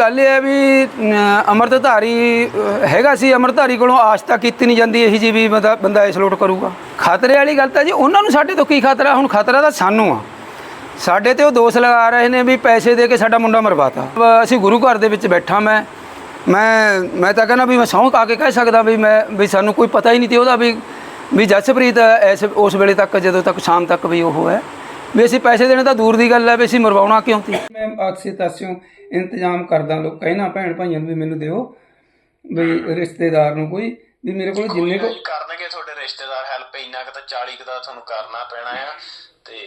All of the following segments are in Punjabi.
ਗੱਲ ਇਹ ਹੈ ਵੀ ਅਮ, ਅੰਮ੍ਰਿਤਧਾਰੀ ਹੈਗਾ ਸੀ ਅੰਮ੍ਰਿਤਧਾਰੀ ਕੋਲੋਂ ਆਸਤਾ ਕੀਤੀ ਨਹੀਂ ਜਾਂਦੀ ਇਹੀ ਜੀ ਵੀ ਬੰਦਾ ਬੰਦਾ ਇਸ ਲੋਟ ਕਰੂਗਾ। ਖਤਰੇ ਵਾਲੀ ਗੱਲ ਤਾਂ ਜੀ ਉਹਨਾਂ ਨੂੰ ਸਾਡੇ ਤੋਂ ਕੀ ਖਤਰਾ? ਹੁਣ ਖਤਰਾ ਤਾਂ ਸਾਨੂੰ ਆ। ਸਾਡੇ ਤੇ ਉਹ ਦੋਸ਼ ਲਗਾ ਰਹੇ ਨੇ ਵੀ ਪੈਸੇ ਦੇ ਕੇ ਸਾਡਾ ਮੁੰਡਾ ਮਰਵਾਤਾ। ਅ, ਅਸੀਂ ਗੁਰੂ ਘਰ ਦੇ ਵਿੱਚ ਬੈਠਾ ਮੈਂ ਮੈਂ ਮੈਂ ਤਾਂ ਕਹਿੰਦਾ ਵੀ ਮੈਂ ਸਹੁੰ ਆ ਕੇ ਕਹਿ ਸਕਦਾ ਵੀ ਮੈਂ ਵੀ ਸਾਨੂੰ ਕੋਈ ਪਤਾ ਹੀ ਨਹੀਂ ਤੇ ਉਹਦਾ ਵੀ ਵੀ ਜਸਪ੍ਰੀਤ ਇਸ ਉਸ ਵੇਲੇ ਤੱਕ ਜਦੋਂ ਤੱਕ ਸ਼ਾਮ ਤੱਕ ਵੀ ਉਹ ਹੈ। ਵੀ ਅਸੀਂ ਪੈਸੇ ਦੇਣੇ ਤਾਂ ਦੂਰ ਦੀ ਗੱਲ ਹੈ ਵੀ ਅਸੀਂ ਮਰਵਾਉਣਾ ਕਿਉਂ ਸੀ? ਮੈਂ ਆਕਸੇ ਤਾਸਿਓਂ ਇੰਤਜ਼ਾਮ ਕਰਦਾ ਲੋਕ ਕਹਿਣਾ ਭੈਣ ਭਾਈਆਂ ਨੂੰ ਵੀ ਮੈਨੂੰ ਦਿਓ ਵੀ ਰਿਸ਼ਤੇਦਾਰ ਨੂੰ ਕੋਈ ਵੀ ਮੇਰੇ ਕੋਲ ਜਿੰਨੇ ਕੋ ਕਰਨਗੇ ਤੁਹਾਡੇ ਰਿਸ਼ਤੇਦਾਰ ਹੈਲਪ ਇੰਨਾ ਕੁ ਤਾਂ 40 ਕੁ ਦਾ ਤੁਹਾਨੂੰ ਕਰਨਾ ਪੈਣਾ ਆ ਤੇ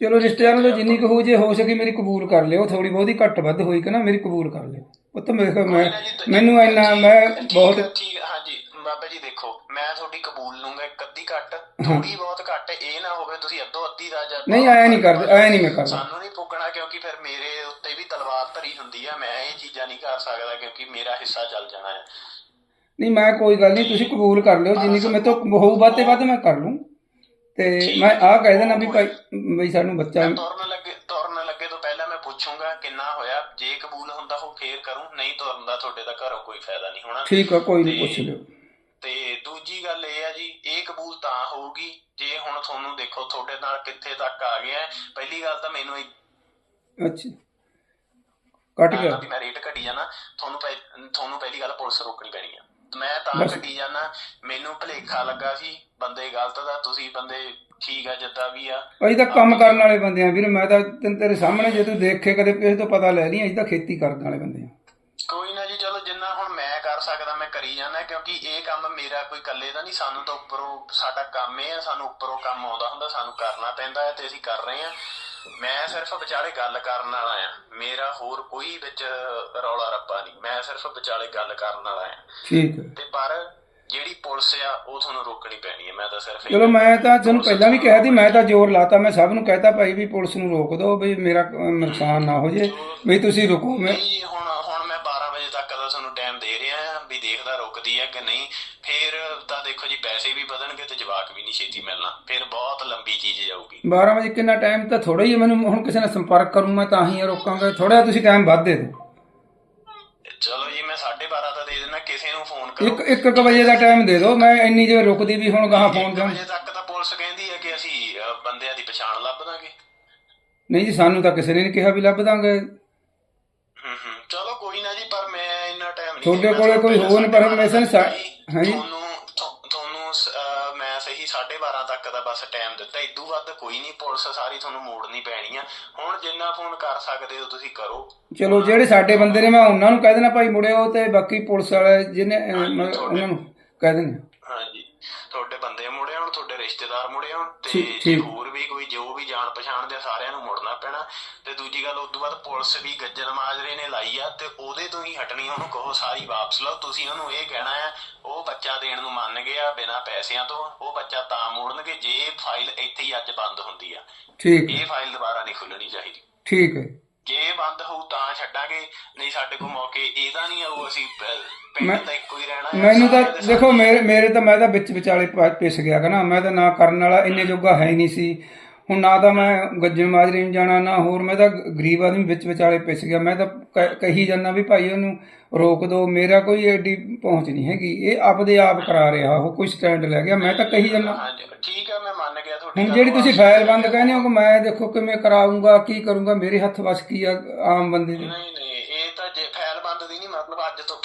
ਚਲੋ ਰਿਸ਼ਤੇਦਾਰਾਂ ਤੋਂ ਜਿੰਨੀ ਕੁ ਹੋ ਜੇ ਹੋ ਸਕੇ ਮੇਰੀ ਕਬੂਲ ਕਰ ਲਿਓ ਥੋੜੀ ਬਹੁਤੀ ਘੱਟ ਵੱਧ ਹੋਈ ਕਿ ਨਾ ਮੇਰੀ ਕਬੂਲ ਕਰ ਲਿਓ। ਉਹ ਤਾਂ ਮੇਰੇ ਕੋਲ ਮੈਂ ਮੈਨੂੰ ਇੰਨਾ ਮੈਂ ਬਹੁਤ ਠੀਕ ਹਾਂਜੀ। ਬਾਬਾ ਜੀ ਦੇਖੋ ਮੈਂ ਤੁਹਾਡੀ ਕਬੂਲ ਲੂੰਗਾ ਇੱਕ ਅੱਧੀ ਘੱਟ ਥੋੜੀ ਬਹੁਤ ਘੱਟ ਇਹ ਨਾ ਹੋਵੇ ਤੁਸੀਂ ਅੱਧੋ ਅੱਧੀ ਦਾ ਜਾਂ ਨਹੀਂ ਆਇਆ ਨਹੀਂ ਕਰਦੇ ਆਇਆ ਨਹੀਂ ਮੈਂ ਕਰਦਾ। ਸਾਨੂੰ ਨਹੀਂ ਪੁੱਗਣਾ ਕਿਉਂਕਿ ਫਿਰ ਮੇਰੇ ਉੱਤੇ ਵੀ ਤਲਵਾਰ ਧਰੀ ਹੁੰਦੀ ਆ ਮੈਂ ਇਹ ਚੀਜ਼ਾਂ ਨਹੀਂ ਕਰ ਸਕਦਾ ਕਿਉਂਕਿ ਮੇਰਾ ਹਿੱਸਾ ਚੱਲ ਜਾਣਾ ਹੈ ਨਹੀਂ ਮੈਂ ਕੋਈ ਗੱਲ ਨਹੀਂ ਤੁਸੀਂ ਕਬੂਲ ਕਰ ਲਿਓ ਜਿੰਨੀ ਕੁ ਮੇਰੇ ਤੋਂ ਹੋਊ ਤੇ ਵੱਧ ਮੈਂ ਕਰ ਲੂੰ ਤੇ ਮੈਂ ਆਹ ਕਹਿ ਦੇਣਾ ਵੀ ਭਾਈ ਵੀ ਸਾਨੂੰ ਬੱਚਾ ਤੁਰਨ ਲੱਗੇ ਤੁਰਨ ਲੱਗੇ ਤੋਂ ਪਹਿਲਾਂ ਮੈਂ ਪੁੱਛੂੰਗਾ ਕਿੰਨਾ ਹੋਇਆ ਜੇ ਕਬੂਲ ਹੁੰਦਾ ਹੋ ਫੇਰ ਕਰੂੰ ਨਹੀਂ ਤੁਰਨ ਦਾ ਤੁਹਾਡੇ ਦਾ ਘਰੋਂ ਕੋਈ ਫਾਇਦਾ ਨਹੀਂ ਹੋਣਾ। ਠੀਕ ਆ ਕੋਈ ਨਹੀਂ ਪੁੱਛ ਲਿਓ। ਤੇ ਦੂਜੀ ਗੱਲ ਇਹ ਆ ਜੀ ਇਹ ਕਬੂਲ ਤਾਂ ਹੋਊਗੀ ਜੇ ਹੁਣ ਤੁਹਾਨੂੰ ਦੇਖੋ ਤੁਹਾਡੇ ਨਾਲ ਕਿੱਥੇ ਤੱਕ ਆ ਗਿਆ। ਪਹਿਲੀ ਗੱਲ ਤਾਂ ਮੈਨੂੰ ਅੱਛਾ। ਕੱਟ ਗਿਆ। ਮੈਂ ਰੇਟ ਘਟੀ ਜਾਣਾ ਤੁਹਾਨੂੰ ਤੁਹਾਨੂੰ ਪਹਿਲੀ ਗੱਲ ਪੁਲਿਸ ਰੋਕਣੀ ਪੈਣੀ ਆ। ਮੈਂ ਤਾਂ ਘਟੀ ਜਾਣਾ ਮੈਨੂੰ ਭਲੇਖਾ ਲੱਗਾ ਸੀ ਬੰਦੇ ਗਲਤ ਦਾ ਤੁਸੀਂ ਬੰਦੇ ਠੀਕ ਆ ਜਿੱਦਾਂ ਵੀ ਆ। ਅਸੀਂ ਤਾਂ ਕੰਮ ਕਰਨ ਵਾਲੇ ਬੰਦੇ ਆ ਵੀਰ ਮੈਂ ਤਾਂ ਤੇਰੇ ਸਾਹਮਣੇ ਜੇ ਤੂੰ ਦੇਖੇ ਕਦੇ ਕਿਸੇ ਤੋਂ ਪਤਾ ਲੈ ਲਈ ਅਸੀਂ ਤਾਂ ਖੇਤੀ ਕਰਨ ਵਾਲੇ ਬੰਦੇ ਆ। ਕੋਈ ਨਾ ਜੀ ਚਲੋ ਸਕਦਾ ਮੈਂ ਕਰੀ ਜਾਂਦਾ ਕਿਉਂਕਿ ਇਹ ਕੰਮ ਮੇਰਾ ਕੋਈ ਇਕੱਲੇ ਦਾ ਨਹੀਂ ਸਾਨੂੰ ਤਾਂ ਉੱਪਰੋਂ ਸਾਡਾ ਕੰਮ ਇਹ ਆ ਸਾਨੂੰ ਉੱਪਰੋਂ ਕੰਮ ਆਉਂਦਾ ਹੁੰਦਾ ਸਾਨੂੰ ਕਰਨਾ ਪੈਂਦਾ ਹੈ ਤੇ ਅਸੀਂ ਕਰ ਰਹੇ ਹਾਂ। ਮੈਂ ਸਿਰਫ ਵਿਚਾਲੇ ਗੱਲ ਕਰਨ ਵਾਲਾ ਆ ਮੇਰਾ ਹੋਰ ਕੋਈ ਵਿੱਚ ਰੌਲਾ ਰੱਪਾ ਨਹੀਂ। ਮੈਂ ਸਿਰਫ ਵਿਚਾਲੇ ਗੱਲ ਕਰਨ ਵਾਲਾ ਆ ਠੀਕ ਹੈ। ਤੇ ਪਰ ਜਿਹੜੀ ਪੁਲਿਸ ਆ ਉਹ ਤੁਹਾਨੂੰ ਰੋਕਣੀ ਪੈਣੀ ਹੈ। ਮੈਂ ਤਾਂ ਸਿਰਫ ਚਲੋ ਮੈਂ ਤਾਂ ਤੁਹਾਨੂੰ ਪਹਿਲਾਂ ਵੀ ਕਿਹਾ ਸੀ ਮੈਂ ਤਾਂ ਜ਼ੋਰ ਲਾਤਾ ਮੈਂ ਸਭ ਨੂੰ ਕਹਿਤਾ ਭਾਈ ਵੀ ਪੁਲਿਸ ਨੂੰ ਰੋਕ ਦਿਓ ਵੀ ਮੇਰਾ ਨੁਕਸਾਨ ਨਾ ਹੋ ਜੇ। ਵੀ ਤੁਸੀਂ ਰੁਕੋ ਮੈਂ ਹੁਣ ਰੁਕਦੀ ਆ ਕਿ ਨਹੀਂ ਫਿਰ ਤਾਂ ਦੇਖੋ ਜੀ ਪੈਸੇ ਵੀ ਵਧਣਗੇ ਤੇ ਜਵਾਕ ਵੀ ਨਹੀਂ ਛੇਤੀ ਮਿਲਣਾ। ਫਿਰ ਬਹੁਤ ਲੰਬੀ ਚੀਜ਼ ਜਾਊਗੀ। 12 ਵਜੇ ਕਿੰਨਾ ਟਾਈਮ ਤਾਂ ਥੋੜਾ ਹੀ ਹੈ, ਮੈਨੂੰ ਹੁਣ ਕਿਸੇ ਨਾਲ ਸੰਪਰਕ ਕਰੂੰ ਮੈਂ ਤਾਂ ਹੀ ਰੋਕਾਂਗਾ। ਥੋੜਾ ਤੁਸੀਂ ਟਾਈਮ ਵੱਧ ਦੇ ਦਿਓ। ਚਲੋ ਜੀ ਮੈਂ 12:30 ਦਾ ਦੇ ਦੇਣਾ ਕਿਸੇ ਨੂੰ ਫੋਨ ਕਰੋ। ਇੱਕ ਇੱਕ ਕੁ ਵਜੇ ਦਾ ਟਾਈਮ ਦੇ ਦਿਓ ਮੈਂ ਇੰਨੀ ਜੇ ਰੁਕਦੀ ਵੀ ਹੁਣ ਗਾਹਾਂ ਫੋਨ ਜਾਂ ਵਜੇ ਤੱਕ ਤਾਂ ਪੁਲਿਸ ਕਹਿੰਦੀ ਹੈ ਕਿ ਅਸੀਂ ਬੰਦਿਆਂ ਦੀ ਪਛਾਣ ਲੱਭ ਦਾਂਗੇ। ਨਹੀਂ ਜੀ ਸਾਨੂੰ ਤਾਂ ਕਿਸੇ ਨੇ ਨਹੀਂ ਕਿਹਾ ਵੀ ਲੱਭ ਦਾਂਗੇ। ਹੂੰ ਹੂੰ। ਚਲੋ ਕੋਈ ਨਾ ਤੁਹਾਡੇ ਕੋਲੇ ਕੋਈ ਹੋਰ ਸਾ- ਹਾਂਜੀ। ਤੁਹਾਨੂੰ ਮੈਂ ਸਹੀ 12:30 ਤੱਕ ਦਾ ਬਸ ਟਾਈਮ ਦਿੱਤਾ। ਇਦੋਂ ਵੱਧ ਕੋਈ ਨਹੀਂ ਪੁਲਿਸ ਸਾਰੀ ਤੁਹਾਨੂੰ ਮੋੜਨੀ ਪੈਣੀ ਆ। ਹੁਣ ਜਿੰਨਾ ਫੋਨ ਕਰ ਸਕਦੇ ਹੋ ਤੁਸੀਂ ਕਰੋ। ਚਲੋ ਜਿਹੜੇ ਸਾਡੇ ਬੰਦੇ ਨੇ ਮੈਂ ਉਹਨਾਂ ਨੂੰ ਕਹਿ ਦੇਣਾ ਭਾਈ ਮੁੜਿਓ ਤੇ ਬਾਕੀ ਪੁਲਿਸ ਵਾਲੇ ਜਿਹਨੇ ਉਹਨਾਂ ਨੂੰ ਕਹਿ ਦੇਣਾ ਮੁੜੇ ਹੋਣ ਤੁਹਾਡੇ ਰਿਸ਼ਤੇਦਾਰ ਮੁੜੇ ਹੋਣ ਤੇ ਠੀਕ- ਜੇ ਠੀਕ। ਹੋਰ ਵੀ ਕੋਈ ਜੋ ਵੀ ਜਾਣ ਪਛਾਣ ਦੇ ਸਾਰਿਆਂ ਨੂੰ ਮੁੜਨਾ ਪੈਣਾ। ਤੇ ਦੂਜੀ ਗੱਲ ਉਸ ਤੋਂ ਬਾਅਦ ਪੁਲਿਸ ਵੀ ਗੱਜਰ ਮਾਜਰੇ ਨੇ ਲਾਈ ਆ ਤੇ ਉਹਦੇ ਤੋਂ ਹੀ ਹਟਣੀ ਉਹਨੂੰ ਕਹੋ ਸਾਰੀ ਵਾਪਸ ਲਓ। ਤੁਸੀਂ ਉਹਨੂੰ ਇਹ ਕਹਿਣਾ ਆ ਉਹ ਬੱਚਾ ਦੇਣ ਨੂੰ ਮੰਨ ਗਿਆ ਬਿਨਾਂ ਪੈਸਿਆਂ ਤੋਂ ਉਹ ਬੱਚਾ ਤਾਂ ਮੋੜਨਗੇ ਜੇ ਫਾਈਲ ਇੱਥੇ ਹੀ ਅੱਜ ਬੰਦ ਹੁੰਦੀ ਆ। ਠੀਕ ਹੈ। ਇਹ ਫਾਈਲ ਦੁਬਾਰਾ ਨਹੀਂ ਖੁੱਲਣੀ ਚਾਹੀਦੀ। ਠੀਕ ਹੈ। ਜੇ ਇਹ ਬੰਦ ਹੋਊ ਤਾਂ ਛੱਡਾਂਗੇ ਨਹੀਂ ਸਾਡੇ ਕੋਲ ਮੌਕੇ ਇਹਦਾ ਨਹੀਂ ਆਊ ਅਸੀਂ ਪ- ਪਿੰਡ ਮੈਂ- ਤਾਂ ਇੱਕੋ ਹੀ ਰਹਿਣਾ ਆ, ਮੈਨੂੰ ਤਾਂ ਦੇਖੋ ਮੇਰੇ ਮੇਰੇ ਤਾਂ ਮੈਂ ਤਾਂ ਵਿੱਚ ਵਿਚਾਲੇ ਪ- ਪਿਸ ਗਿਆ ਕਿ ਨਾ। ਮੈਂ ਤਾਂ ਨਾ ਕਰਨ ਵਾਲਾ ਇੰਨੇ ਜੋਗਾ ਹੈ ਹੀ ਨਹੀਂ ਸੀ। ਹੁਣ ਨਾ ਤਾਂ ਮੈਂ ਗੱਜਣ ਮਾਜਰੇ ਨੂੰ ਜਾਣਾ ਨਾ ਹੋਰ। ਮੈਂ ਤਾਂ ਗ- ਗਰੀਬ ਆਦਮੀ ਵਿੱਚ ਵਿਚਾਲੇ ਪਿਸ ਗਿਆ। ਮੈਂ ਤਾਂ ਕ- ਕਹੀ ਜਾਂਦਾ ਵੀ ਭਾਈ ਉਹਨੂੰ ਰੋਕ ਦਿਓ ਮੇਰਾ ਕੋਈ ਐਡੀ ਪਹੁੰਚ ਨਹੀਂ ਹੈਗੀ। ਇਹ ਆਪਦੇ ਆਪ ਕਰਾ ਰਿਹਾ। ਉਹ ਕੋਈ ਸਟੈਂਡ ਲੈ ਗਿਆ। ਮੈਂ ਤਾਂ ਕਹੀ ਜਾਂਦਾ। ਹਾਂਜੀ ਠੀਕ ਹੈ ਮੈਂ ਮੰਨ ਗਿਆ ਤੁਹਾਡੀ ਹੁਣ ਜਿਹੜੀ। ਤੁਸੀਂ ਫਾਈਲ ਬੰਦ ਕਹਿੰਦੇ ਹੋ ਕਿ ਮੈਂ ਦੇਖੋ ਕਿਵੇਂ ਕਰਾਉਂਗਾ ਕੀ ਕਰੂੰਗਾ ਮੇਰੇ ਹੱਥ ਵਸ ਕੀ ਆ ਆਮ ਬੰਦੇ ਦੇ? ਨਹੀਂ ਨਹੀਂ ਇਹ ਤਾਂ ਜੇ ਫਾਈਲ ਬੰਦ ਦੀ ਨਹੀਂ ਮਤਲਬ ਅੱਜ ਤੋਂ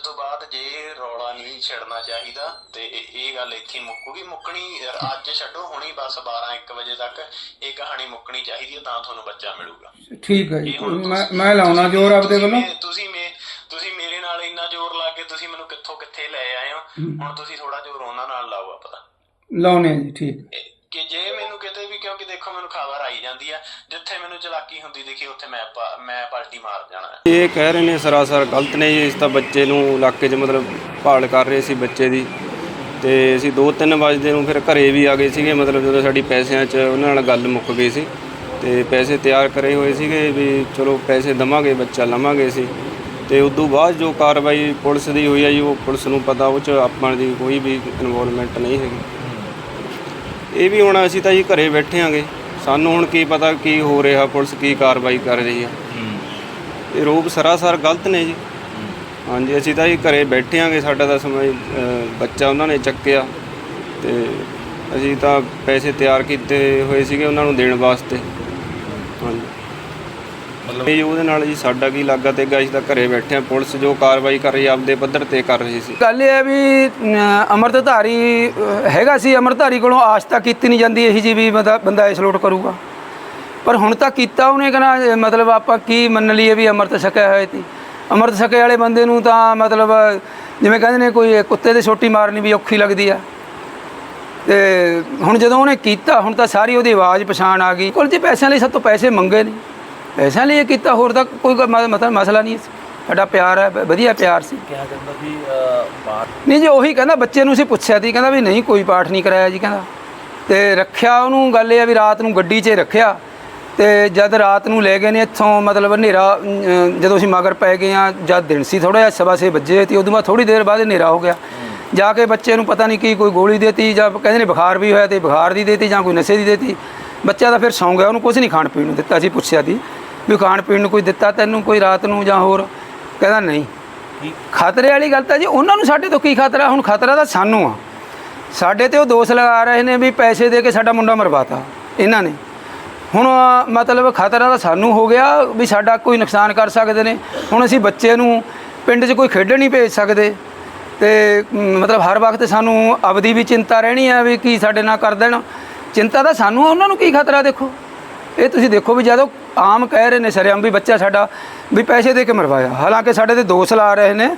ਤੋਂ ਬਾਅਦ ਜੇ ਰੌਲਾ ਨਹੀਂ ਛੱਡਣਾ ਚਾਹੀਦਾ ਤੇ ਇਹ ਗੱਲ ਇੱਥੇ ਮੁੱਕੂਗੀ। ਮੁੱਕਣੀ ਅੱਜ ਛੱਡੋ ਹੁਣੀ ਬਸ 12 1 ਵਜੇ ਤੱਕ ਇਹ ਕਹਾਣੀ ਮੁੱਕਣੀ ਚਾਹੀਦੀ ਹੈ ਤਾਂ ਤੁਹਾਨੂੰ ਬੱਚਾ ਮਿਲੂਗਾ। ਠੀਕ ਹੈ ਜੀ। ਮੈਂ ਲਾਉਣਾ ਜ਼ੋਰ ਆਪਦੇ ਵੱਲੋਂ। ਤੁਸੀਂ ਮੇ ਤੁਸੀਂ ਮੇਰੇ ਨਾਲ ਇੰਨਾ ਜ਼ੋਰ ਲਾ ਕੇ ਤੁਸੀਂ ਮੈਨੂੰ ਕਿੱਥੋਂ ਕਿੱਥੇ ਲੈ ਆਏ ਹੋ? ਹੁਣ ਤੁਸੀਂ ਥੋੜਾ ਜ਼ੋਰ ਉਹਨਾਂ ਨਾਲ ਲਾਓ ਆਪਦਾ। ਲਾਉਣੇ ਜੀ ਠੀਕ। ਕਿ ਜੇ ਮੈਨੂੰ ਕਿਤੇ ਵੀ, ਕਿਉਂਕਿ ਦੇਖੋ ਮੈਨੂੰ ਖਬਰ ਆਈ ਜਾਂਦੀ ਆ, ਜਿੱਥੇ ਮੈਨੂੰ ਚਲਾਕੀ ਹੁੰਦੀ ਦੇਖੀ, ਉੱਥੇ ਮੈਂ ਪਾ- ਮੈਂ ਪਲਟੀ ਮਾਰ ਜਾਣਾ। ਇਹ ਕਹਿ ਰਹੇ ਨੇ ਸਰਾਸਰ ਗਲਤ ਨੇ ਜੀ, ਇਸ ਤਾਂ ਬੱਚੇ ਨੂੰ ਇਲਾਕੇ 'ਚ ਮਤਲਬ ਭਾਲ ਕਰ ਰਹੇ ਸੀ ਬੱਚੇ ਦੀ। ਤੇ ਅਸੀਂ 2-3 ਵਜੇ ਨੂੰ ਫਿਰ ਘਰੇ ਵੀ ਆ ਗਏ ਸੀਗੇ, ਮਤਲਬ ਜਦੋਂ ਸਾਡੀ ਪੈਸਿਆਂ 'ਚ ਉਹਨਾਂ ਨਾਲ ਗੱਲ ਮੁੱਕ ਗਈ ਸੀ। ਤੇ ਪੈਸੇ ਤਿਆਰ ਕਰੇ ਹੋਏ ਸੀਗੇ ਵੀ ਚਲੋ ਪੈਸੇ ਦਵਾਂਗੇ, ਬੱਚਾ ਲਵਾਂਗੇ ਸੀ ਤੇ ਉਸ ਤੋਂ ਬਾਅਦ ਜੋ ਕਾਰਵਾਈ ਪੁਲਿਸ ਦੀ ਹੋਈ ਹੈ ਜੀ, ਉਹ ਪੁਲਿਸ ਨੂੰ ਪਤਾ, ਉਹ 'ਚ ਆਪਾਂ ਦੀ ਕੋਈ ਵੀ ਇਨਵੋਲਵਮੈਂਟ ਨਹੀਂ ਹੈਗੀ। ਇਹ ਵੀ ਹੁਣ ਅਸੀਂ ਤਾਂ ਜੀ ਘਰੇ ਬੈਠੇ ਆਂਗੇ। ਸਾਨੂੰ ਹੁਣ ਕੀ ਪਤਾ ਕੀ ਹੋ ਰਿਹਾ ਪੁਲਿਸ ਕੀ ਕਾਰਵਾਈ ਕਰ ਰਹੀ ਆ ਇਹ ਰੋਪ ਸਰਾਸਰ ਗਲਤ ਨੇ ਜੀ। ਹਾਂਜੀ ਅਸੀਂ ਤਾਂ ਜੀ ਘਰੇ ਬੈਠੇ ਆਂਗੇ ਸਾਡਾ ਤਾਂ ਸਮਾਂ ਬੱਚਾ ਉਹਨਾਂ ਨੇ ਚੱਕਿਆ। ਤੇ ਅਸੀਂ ਤਾਂ ਪੈਸੇ ਤਿਆਰ ਕੀਤੇ ਹੋਏ ਸੀਗੇ ਉਹਨਾਂ ਨੂੰ ਦੇਣ ਵਾਸਤੇ। ਹਾਂਜੀ। ਮਤਲਬ ਇਹ ਉਹਦੇ ਨਾਲ ਜੀ ਸਾਡਾ ਕੀ ਲੱਗਾ ਤੇ ਅਸੀਂ ਤਾਂ ਘਰੇ ਬੈਠੇ ਆ ਪੁਲਿਸ ਜੋ ਕਾਰਵਾਈ ਕਰ ਰਹੀ ਆ, ਆਪਦੇ ਪੱਧਰ ਤੇ ਕਰ ਰਹੀ ਸੀ। ਗੱਲ ਇਹ ਹੈ ਵੀ ਅ, ਅੰਮ੍ਰਿਤਧਾਰੀ ਅ, ਹੈਗਾ ਸੀ। ਅੰਮ੍ਰਿਤਧਾਰੀ ਕੋਲੋਂ ਆਸ ਤਾਂ ਕੀਤੀ ਨਹੀਂ ਜਾਂਦੀ ਇਹੀ ਜੀ ਵੀ ਬੰਦਾ ਬੰਦਾ ਇਸ ਲੋਟ ਕਰੂਗਾ। ਪਰ ਹੁਣ ਤਾਂ ਕੀਤਾ ਉਹਨੇ ਕਹਿੰਦਾ ਮਤਲਬ ਆਪਾਂ ਕੀ ਮੰਨ ਲਈਏ ਵੀ ਅੰਮ੍ਰਿਤ ਛਕਿਆ ਹੋਇਆ ਸੀ। ਅੰਮ੍ਰਿਤ ਛਕੇ ਵਾਲੇ ਬੰਦੇ ਨੂੰ ਤਾਂ ਮਤਲਬ ਜਿਵੇਂ ਕਹਿੰਦੇ ਨੇ ਕੋਈ ਕੁੱਤੇ ਦੇ ਛੋਟੀ ਮਾਰਨੀ ਵੀ ਔਖੀ ਲੱਗਦੀ ਆ। ਤੇ ਹੁਣ ਜਦੋਂ ਉਹਨੇ ਕੀਤਾ ਹੁਣ ਤਾਂ ਸਾਰੀ ਉਹਦੀ ਆਵਾਜ਼ ਪਛਾਣ ਆ ਗਈ। ਕੋਲ ਜੇ ਪੈਸਿਆਂ ਲਈ ਸਭ ਤੋਂ ਪੈਸੇ ਮੰਗੇ ਨੇ। ਪੈਸਿਆਂ ਲਈ ਇਹ ਕੀਤਾ ਹੋਰ ਤਾਂ ਕੋਈ ਮਤਲਬ ਮਸਲਾ ਨਹੀਂ ਸੀ। ਸਾਡਾ ਪਿਆਰ ਹੈ ਵਧੀਆ ਪਿਆਰ ਸੀ। ਕਿਹਾ ਜਾਂਦਾ ਵੀ ਅ, ਪਾਠ ਨਹੀਂ ਜੀ ਉਹੀ ਕਹਿੰਦਾ ਬੱਚੇ ਨੂੰ ਅਸੀਂ ਪੁੱਛਿਆ ਸੀ ਕਹਿੰਦਾ ਵੀ ਨਹੀਂ ਕੋਈ ਪਾਠ ਨਹੀਂ ਕਰਾਇਆ ਜੀ ਕਹਿੰਦਾ। ਤੇ ਰੱਖਿਆ ਉਹਨੂੰ ਗੱਲ ਇਹ ਆ ਵੀ ਰਾਤ ਨੂੰ ਗੱਡੀ 'ਚ ਰੱਖਿਆ। ਤੇ ਜਦ ਰਾਤ ਨੂੰ ਲੈ ਗਏ ਨੇ ਇੱਥੋਂ ਮਤਲਬ ਹਨੇਰਾ ਜਦੋਂ ਅਸੀਂ ਮਗਰ ਪੈ ਗਏ ਆ ਜਦ ਦਿਨ ਸੀ ਥੋੜਾ ਜਿਹਾ ਸਵਾ ਛੇ ਵੱਜੇ ਤੇ ਉਦੋਂ ਬਾਅਦ ਥੋੜੀ ਦੇਰ ਬਾਅਦ ਹਨੇਰਾ ਹੋ ਗਿਆ। ਜਾ ਕੇ ਬੱਚੇ ਨੂੰ ਪਤਾ ਨਹੀਂ ਕੀ ਕੋਈ ਗੋਲੀ ਦੇਤੀ ਜਾਂ ਕਹਿੰਦੇ ਨੇ ਬੁਖਾਰ ਵੀ ਹੋਇਆ ਤੇ ਬੁਖਾਰ ਦੀ ਦੇਤੀ ਜਾਂ ਕੋਈ ਨਸ਼ੇ ਦੀ ਦੇਤੀ। ਬੱਚਾ ਤਾਂ ਫਿਰ ਸੌਂ ਗਿਆ ਉਹਨੂੰ ਕੁਝ ਨਹੀਂ ਖਾਣ ਪੀਣ ਨੂੰ ਦਿੱਤਾ ਅਸੀਂ ਪੁੱਛਿਆ ਸੀ। ਵੀ ਖਾਣ ਪੀਣ ਨੂੰ ਕੋਈ ਦਿੱਤਾ ਤੈਨੂੰ ਕੋਈ ਰਾਤ ਨੂੰ ਜਾਂ ਹੋਰ? ਕਹਿੰਦਾ ਨਹੀਂ। ਖਤਰੇ ਵਾਲੀ ਗੱਲ ਤਾਂ ਜੀ ਉਹਨਾਂ ਨੂੰ ਸਾਡੇ ਤੋਂ ਕੀ ਖਤਰਾ? ਹੁਣ ਖਤਰਾ ਤਾਂ ਸਾਨੂੰ ਆ। ਸਾਡੇ ਤੇ ਉਹ ਦੋਸ਼ ਲਗਾ ਰਹੇ ਨੇ ਵੀ ਪੈਸੇ ਦੇ ਕੇ ਸਾਡਾ ਮੁੰਡਾ ਮਰਵਾਤਾ ਇਹਨਾਂ ਨੇ। ਹੁਣ ਮਤਲਬ ਖਤਰਾ ਤਾਂ ਸਾਨੂੰ ਹੋ ਗਿਆ ਵੀ ਸਾਡਾ ਕੋਈ ਨੁਕਸਾਨ ਕਰ ਸਕਦੇ ਨੇ। ਹੁਣ ਅਸੀਂ ਬੱਚੇ ਨੂੰ ਪਿੰਡ 'ਚ ਕੋਈ ਖੇਡਣ ਨਹੀਂ ਭੇਜ ਸਕਦੇ। ਤੇ ਮਤਲਬ ਹਰ ਵਕਤ ਸਾਨੂੰ ਆਪਦੀ ਵੀ ਚਿੰਤਾ ਰਹਿਣੀ ਆ ਵੀ ਕੀ ਸਾਡੇ ਨਾਲ ਕਰ ਦੇਣ। ਚਿੰਤਾ ਤਾਂ ਸਾਨੂੰ ਆ, ਉਹਨਾਂ ਨੂੰ ਕੀ ਖਤਰਾ ਦੇਖੋ? ਇਹ ਤੁਸੀਂ ਦੇਖੋ ਵੀ ਜਦੋਂ ਆਮ ਕਹਿ ਰਹੇ ਨੇ ਸ਼ਰੇਆਮ ਵੀ ਬੱਚਾ ਸਾਡਾ ਵੀ ਪੈਸੇ ਦੇ ਕੇ ਮਰਵਾਇਆ। ਹਾਲਾਂਕਿ ਸਾਡੇ ਤੇ ਦੋਸ਼ ਲਾ ਰਹੇ ਨੇ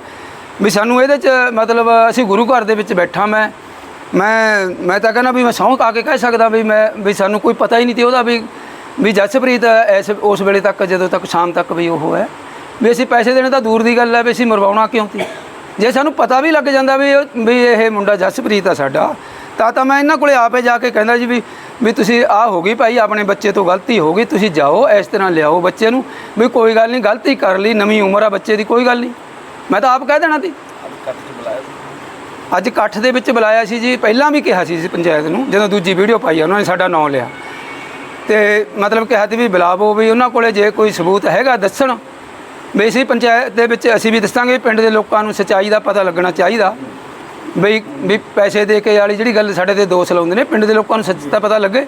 ਵੀ ਸਾਨੂੰ ਇਹਦੇ 'ਚ ਮਤਲਬ ਅਸੀਂ ਗੁਰੂ ਘਰ ਦੇ ਵਿੱਚ ਬੈਠਾ ਮੈਂ ਮੈਂ ਮੈਂ ਤਾਂ ਕਹਿੰਦਾ ਵੀ ਮੈਂ ਸਹੁੰ ਆ ਕੇ ਕਹਿ ਸਕਦਾ ਵੀ ਮੈਂ, ਵੀ ਸਾਨੂੰ ਕੋਈ ਪਤਾ ਹੀ ਨਹੀਂ ਤੇ ਉਹਦਾ ਵੀ ਵੀ ਜਸਪ੍ਰੀਤ ਇਸ, ਉਸ ਵੇਲੇ ਤੱਕ, ਜਦੋਂ ਤੱਕ ਸ਼ਾਮ ਤੱਕ ਵੀ ਉਹ ਹੈ, ਵੀ ਅਸੀਂ ਪੈਸੇ ਦੇਣੇ ਤਾਂ ਦੂਰ ਦੀ ਗੱਲ ਹੈ ਵੀ ਅਸੀਂ ਮਰਵਾਉਣਾ ਕਿਉਂ ਸੀ? ਜੇ ਸਾਨੂੰ ਪਤਾ ਵੀ ਲੱਗ ਜਾਂਦਾ ਵੀ ਵੀ ਇਹ ਮੁੰਡਾ ਜਸਪ੍ਰੀਤ ਆ ਸਾਡਾ, ਤਾਂ ਤਾਂ ਮੈਂ ਇਹਨਾਂ ਕੋਲੇ ਆਪੇ ਜਾ ਕੇ ਕਹਿੰਦਾ ਜੀ ਵੀ ਵੀ ਤੁਸੀਂ ਆ ਹੋ ਗਈ ਭਾਈ ਆਪਣੇ ਬੱਚੇ ਤੋਂ ਗਲਤੀ ਹੋ ਗਈ ਤੁਸੀਂ ਜਾਓ ਇਸ ਤਰ੍ਹਾਂ ਲਿਆਓ ਬੱਚੇ ਨੂੰ ਵੀ ਕੋਈ ਗੱਲ ਨਹੀਂ ਗਲਤੀ ਕਰ ਲਈ ਨਵੀਂ ਉਮਰ ਆ ਬੱਚੇ ਦੀ ਕੋਈ ਗੱਲ ਨਹੀਂ। ਮੈਂ ਤਾਂ ਆਪ ਕਹਿ ਦੇਣਾ ਸੀ। ਅੱਜ ਇਕੱਠ ਦੇ ਵਿੱਚ ਬੁਲਾਇਆ ਸੀ ਜੀ ਪਹਿਲਾਂ ਵੀ ਕਿਹਾ ਸੀ ਜੀ ਪੰਚਾਇਤ ਨੂੰ ਜਦੋਂ ਦੂਜੀ ਵੀਡੀਓ ਪਾਈ ਉਹਨਾਂ ਨੇ ਸਾਡਾ ਨਾਂ ਲਿਆ। ਤੇ ਮਤਲਬ ਕਿਹਾ ਸੀ ਵੀ ਬੁਲਾਵੋ ਵੀ ਉਹਨਾਂ ਕੋਲੇ ਜੇ ਕੋਈ ਸਬੂਤ ਹੈਗਾ ਦੱਸਣ ਵੀ ਅਸੀਂ ਪੰਚਾਇਤ ਦੇ ਵਿੱਚ ਅਸੀਂ ਵੀ ਦੱਸਾਂਗੇ ਪਿੰਡ ਦੇ ਲੋਕਾਂ ਨੂੰ ਸੱਚਾਈ ਦਾ ਪਤਾ ਲੱਗਣਾ ਚਾਹੀਦਾ। ਬਈ, ਵੀ ਪੈਸੇ ਦੇ ਕੇ ਵਾਲੀ ਜਿਹੜੀ ਗੱਲ ਸਾਡੇ ਤੇ ਦੋਸ਼ ਲਾਉਂਦੇ ਨੇ, ਪਿੰਡ ਦੇ ਲੋਕਾਂ ਨੂੰ ਸੱਚ ਦਾ ਪਤਾ ਲੱਗੇ।